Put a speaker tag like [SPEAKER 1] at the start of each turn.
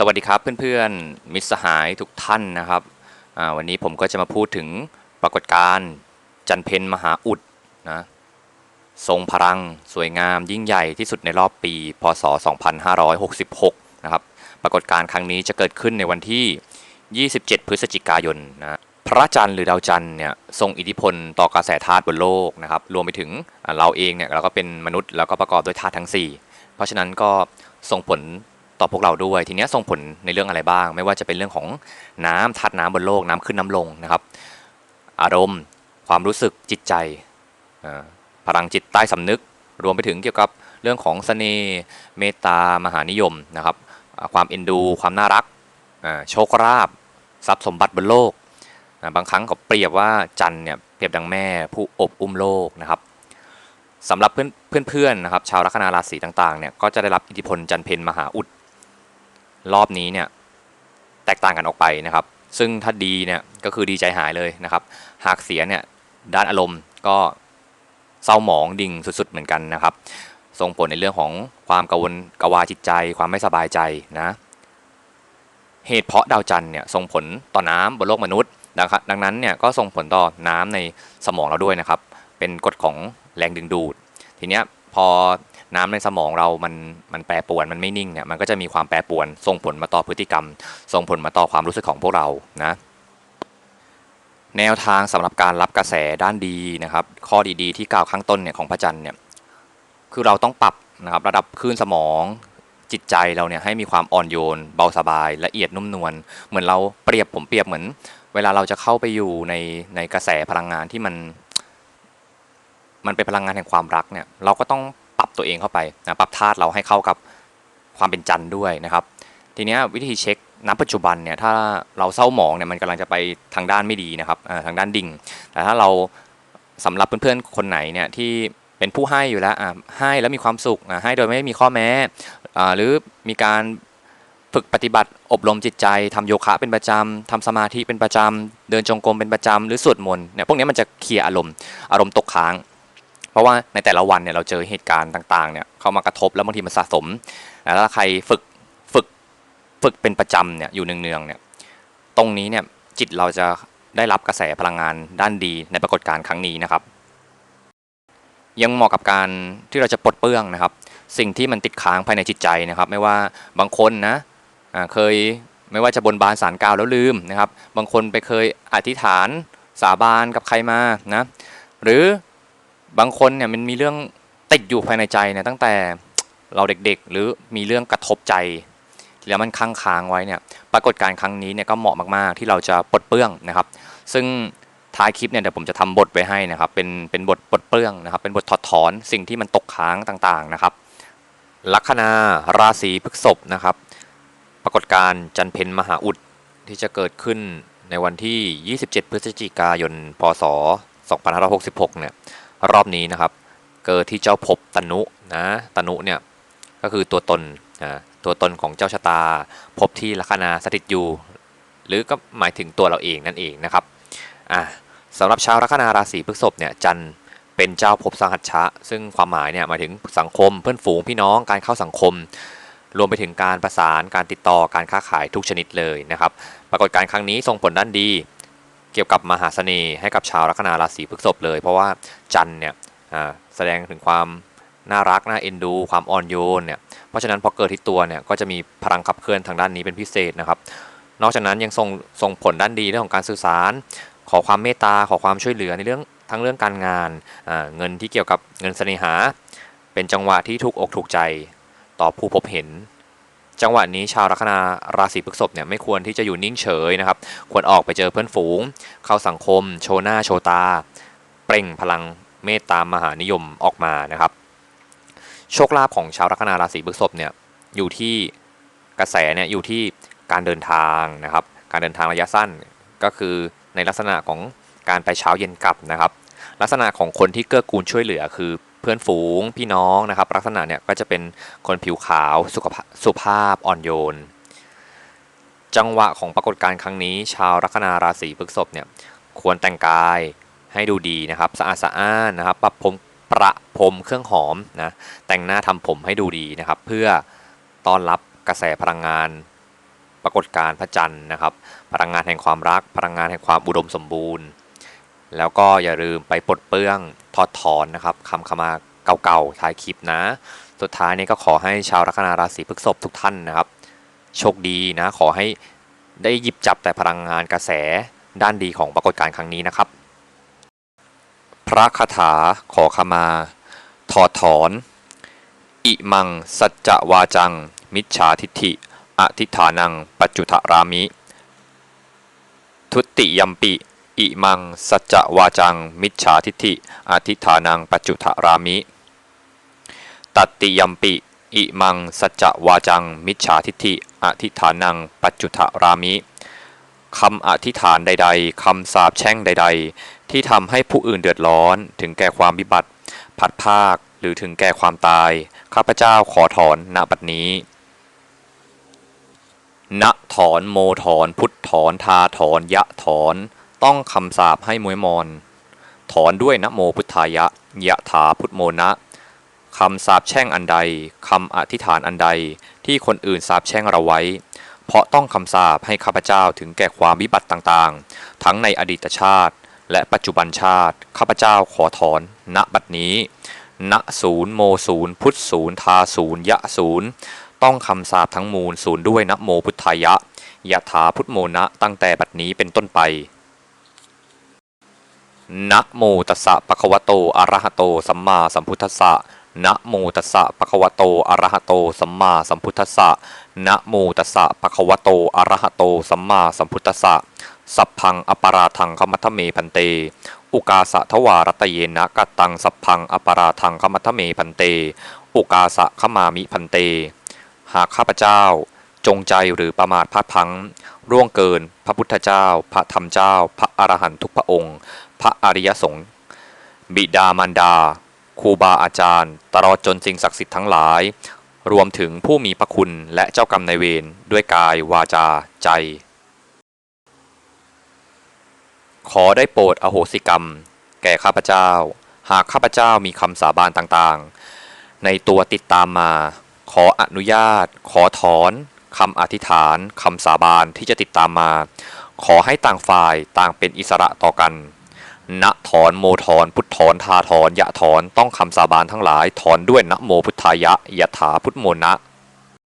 [SPEAKER 1] สวัสดีครับเพื่อนๆมิตรสหายทุกท่านนะครับวันนี้ผมก็จะมาพูดถึงปรากฏการณ์จันเพนมหาอุดนะทรงพลังสวยงามยิ่งใหญ่ที่สุดในรอบปี พศ 2566 นะครับปรากฏการณ์ครั้งนี้จะเกิดขึ้นในวันที่ 27 พฤศจิกายนนะพระจันทร์หรือดาวจันทร์เนี่ยทรงอิทธิพลต่อกระแสธาตุบนโลกนะครับรวมไปถึงเราเองเนี่ยเราก็เป็นมนุษย์แล้วก็ประกอบด้วยธาตุทั้ง 4 เพราะฉะนั้นก็ส่งผล ต่อพวกเราด้วย ทีนี้ส่งผลในเรื่องอะไรบ้าง ไม่ว่าจะเป็นเรื่องของน้ำธาตุน้ำบนโลกน้ำขึ้นน้ำลงนะครับ อารมณ์ ความรู้สึกจิตใจพลังจิตใต้สำนึก รวมไปถึงเกี่ยวกับเรื่องของเสน่ห์เมตตามหานิยมนะครับ ความเอ็นดู ความน่ารักโชคลาภทรัพย์สมบัติบนโลก บางครั้งเขาเปรียบว่าจันทร์เนี่ยเปรียบดังแม่ผู้อบอุ้มโลกนะครับสำหรับเพื่อนเพื่อนๆนะครับชาวลัคนาราศีต่างๆเนี่ยก็จะได้รับอิทธิพลจันเพนมหาอุด รอบนี้เนี่ยแตกต่างกันออกไปนะครับ ซึ่งถ้าดีเนี่ยก็คือดีใจหายเลยนะครับ หากเสียเนี่ยด้านอารมณ์ก็เศร้าหมองดิ่งสุดๆเหมือนกันนะครับ ส่งผลในเรื่องของความกังวลกวาจิตใจ ความไม่สบายใจนะเหตุเพราะดาวจันทร์เนี่ยส่งผลต่อน้ำบนโลกมนุษย์นะครับดังนั้นเนี่ยก็ส่งผลต่อน้ำในสมองเราด้วยนะครับ เป็นกฎของแรงดึงดูด ทีเนี้ย พอน้ำในสมองเรามันมันแปรปวนมันไม่นิ่งเนี่ยมันก็จะมีความแปรปวนส่งผลมาต่อพฤติกรรม ส่งผลมาต่อความรู้สึกของพวกเรานะแนวทางสำหรับการรับกระแสด้านดีนะครับ ข้อดีๆ ที่กล่าวข้างต้นเนี่ยของพระจันทร์เนี่ยคือเราต้องปรับนะครับระดับคลื่นสมองจิตใจเราเนี่ยให้มีความอ่อนโยน เบาสบายละเอียดนุ่มนวลเหมือนเราเปรียบผมเปรียบเหมือน เวลาเราจะเข้าไปอยู่ในในกระแสพลังงานที่มัน มันเป็นพลังงานแห่งความรักเนี่ยเราก็ต้องปรับตัวเองเข้าไปนะปรับธาตุเราให้เข้ากับความเป็นจันทร์ด้วยนะครับ ทีเนี้ยวิธีเช็คณปัจจุบันเนี่ยถ้าเราเศร้าหมองเนี่ยมันกำลังจะไปทางด้านไม่ดีนะครับอ่าทางด้านดิ่ง แต่ถ้าเราสำหรับเพื่อนๆคนไหนเนี่ยที่เป็นผู้ให้อยู่แล้วให้แล้วมีความสุขให้โดยไม่มีข้อแม้อ่าหรือมีการฝึกปฏิบัติอบรมจิตใจทำโยคะเป็นประจำทำสมาธิเป็นประจำเดินจงกรมเป็นประจำหรือสวดมนต์เนี่ยพวกนี้มันจะเคลียร์อารมณ์อารมณ์ตกค้าง ราะว่าในแต่ละวันเนี่ยเราเจอเหตุการณ์ต่างๆเนี่ยเข้ามากระทบแล้วบางทีมันสะสม แล้วถ้าใครฝึกฝึกฝึกเป็นประจำเนี่ยอยู่เนืองๆเนี่ยตรงนี้เนี่ยจิตเราจะได้รับกระแสพลังงานด้านดีในปรากฏการณ์ครั้งนี้นะครับ ยังเหมาะกับการที่เราจะปลดเปลื้องนะครับ สิ่งที่มันติดค้างภายในจิตใจนะครับ ไม่ว่าบางคนนะเคยไม่ว่าจะบนบานสารกล่าวแล้วลืมนะครับ บางคนไปเคยอธิษฐานสาบานกับใครมานะหรือ บางคนเนี่ยมันมีเรื่องติดอยู่ภายในใจเนี่ยตั้งแต่เราเด็กๆ หรือมีเรื่องกระทบใจ แล้วมันค้างค้างไว้เนี่ยปรากฏการณ์ครั้งนี้เนี่ยก็เหมาะมากๆ ที่เราจะปลดเปลื้องนะครับ ซึ่งท้ายคลิปเนี่ยเดี๋ยวผมจะทำบทไว้ให้นะครับเป็นเป็นบทปลดเปลื้องนะครับ เป็นบทถอดถอนสิ่งที่มันตกค้างต่างๆนะครับ ลัคนาราศีพฤษภนะครับ ปรากฏการณ์จันเพนมหาอุดที่จะเกิดขึ้นในวันที่ 27 พฤศจิกายน พศ 2566 เนี่ย รอบนี้นะครับ เกิดที่เจ้าภพตนุนะตนุเนี่ยก็คือตัวตนนะตัวตนของเจ้าชะตาภพที่ลัคนาสถิตอยู่ หรือก็หมายถึงตัวเราเองนั่นเองนะครับอะสำหรับชาวลัคนาราศีพฤษภเนี่ยจันทร์เป็นเจ้าภพสังหัชชะ ซึ่งความหมายเนี่ยหมายถึงสังคมเพื่อนฝูงพี่น้องการเข้าสังคม รวมไปถึงการประสานการติดต่อการค้าขายทุกชนิดเลยนะครับ ปรากฏการณ์ครั้งนี้ส่งผลด้านดี เกี่ยวกับมหาเสน่ห์ให้กับชาวลัคนาราศีพฤษภเลย เพราะว่าจันเนี่ยอ่าแสดงถึงความน่ารักน่าเอ็นดู ความอ่อนโยนเนี่ยเพราะฉะนั้นพอเกิดที่ตัวเนี่ยก็จะมีพลังขับเคลื่อนทางด้านนี้เป็นพิเศษนะครับ นอกจากนั้นยังส่งส่งผลด้านดีเรื่องของการสื่อสาร ขอความเมตตาขอความช่วยเหลือในเรื่องทั้งเรื่องการงานอ่าเงินที่เกี่ยวกับเงินเสน่หา เป็นจังหวะที่ถูกอกถูกใจต่อผู้พบเห็น จังหวะนี้ชาวลัคนาราศีพฤษภเนี่ยไม่ควรที่จะอยู่นิ่งเฉยนะครับ ควรออกไปเจอเพื่อนฝูง เข้าสังคม โชว์หน้าโชว์ตา เปล่งพลังเมตตามหานิยมออกมานะครับ โชคลาภของชาวลัคนาราศีพฤษภเนี่ยอยู่ที่กระแสเนี่ยอยู่ที่การเดินทางนะครับ การเดินทางระยะสั้นก็คือในลักษณะของการไปเช้าเย็นกลับนะครับ ลักษณะของคนที่เกื้อกูลช่วยเหลือคือ พื่อนฝูงพี่น้องนะครับ ลักษณะเนี่ยก็จะเป็นคนผิวขาวสุขภาพสุภาพอ่อนโยน จังหวะของปรากฏการณ์ครั้งนี้ ชาวลัคนาราศีพฤษภเนี่ยควรแต่งกายให้ดูดีนะครับสะอาดสะอ้านนะครับปรับผมประพรมเครื่องหอมนะแต่งหน้าทำผมให้ดูดีนะครับ เพื่อต้อนรับกระแสพลังงาน ปรากฏการณ์พระจันทร์นะครับ พลังงานแห่งความรัก พลังงานแห่งความอุดมสมบูรณ์ แล้วก็อย่าลืมไปปลดเปลื้องถอดถอนนะครับคำคำมาเก่าๆท้ายคลิปนะ สุดท้ายนี้ก็ขอให้ชาวลัคนาราศีพฤษภทุกท่านนะครับ โชคดีนะ ขอให้ได้หยิบจับแต่พลังงานกระแสด้านดีของปรากฏการณ์ครั้งนี้นะครับ พระคาถาขอขมาถอดถอน อิมัง สัจจวาจัง มิจฉาทิฏฐิอธิฐานัง ปัจจุทรามิ ทุติยมปิ อิมัง สัจวาจัง มิจฉาทิฏฐิอธิฐานังปัจจุทรามิ ตัตติยมปิอิมัง สัจวาจัง มิจฉาทิฏฐิอธิฐานัง ปัจจุทรามิคำอธิษฐานใด ๆคำสาปแช่งใด ๆ ที่ทำให้ผู้อื่นเดือดร้อน ถึงแก่ความวิบัติพัดภาคหรือถึงแก่ความตาย ข้าพเจ้าขอถอนณบัดนี้ณถอนโมถอน พุทธถอน ทาถอน ยะถอน ต้องคำสาปให้มวยมอน ถอนด้วยนะโมพุทธายะยะถาพุทโมนะคำสาปแช่งอันใดคำอธิษฐานอันใดที่คนอื่นสาปแช่งเราไว้ เพราะต้องคำสาปให้ข้าพเจ้าถึงแก่ความวิบัติต่างๆ ทั้งในอดีตชาติ และปัจจุบันชาติ ข้าพเจ้าขอถอน ณบัดนี้ ณศูนย์โมศูนย์พุทธศูนย์ทาศูนย์ยะศูนย์ต้องคำสาปทั้งมูลศูนย์ด้วยนะโมพุทธายะยะถาพุทโมนะตั้งแต่บัดนี้เป็นต้นไป นะโมตัสสะปะคะวะโตอะระหะโต สัมมาสัมพุทธัสสะนะโมตัสสะปะคะวะโตอะระหะโต สัมมาสัมพุทธัสสะนะโมตัสสะปะคะวะโตอะระหะโต สัมมาสัมพุทธัสสะสัพพังอปาราทังขมัทเมพันเต อุกาสะทวารัตเยนะกัตตังสัพพังอปาราทังขมัทเมพันเต อุกาสะขมามิพันเต หากข้าพเจ้า จงใจหรือประมาทพลาดพลั้งร่วงเกิน พระพุทธเจ้า พระธรรมเจ้า พระอรหันตุกพระองค์ พระอริยสงฆ์บิดามารดาครูบาอาจารย์ ตลอดจนสิ่งศักดิ์สิทธิ์ทั้งหลาย รวมถึงผู้มีพระคุณและเจ้ากรรมนายเวรด้วยกายวาจาใจ ขอได้โปรดอโหสิกรรม แก่ข้าพเจ้า หากข้าพเจ้ามีคำสาบานต่างๆ ในตัวติดตามมา ขออนุญาต ขอถอน คำอธิษฐานคำสาบานที่จะติดตามมา ขอให้ต่างฝ่ายต่างเป็นอิสระต่อกันณถอนโมถอนพุทธถอนทาถอนยะถอนต้องคำสาบานทั้งหลายถอนด้วยณโมพุทธายะยะถาพุทธโมนะ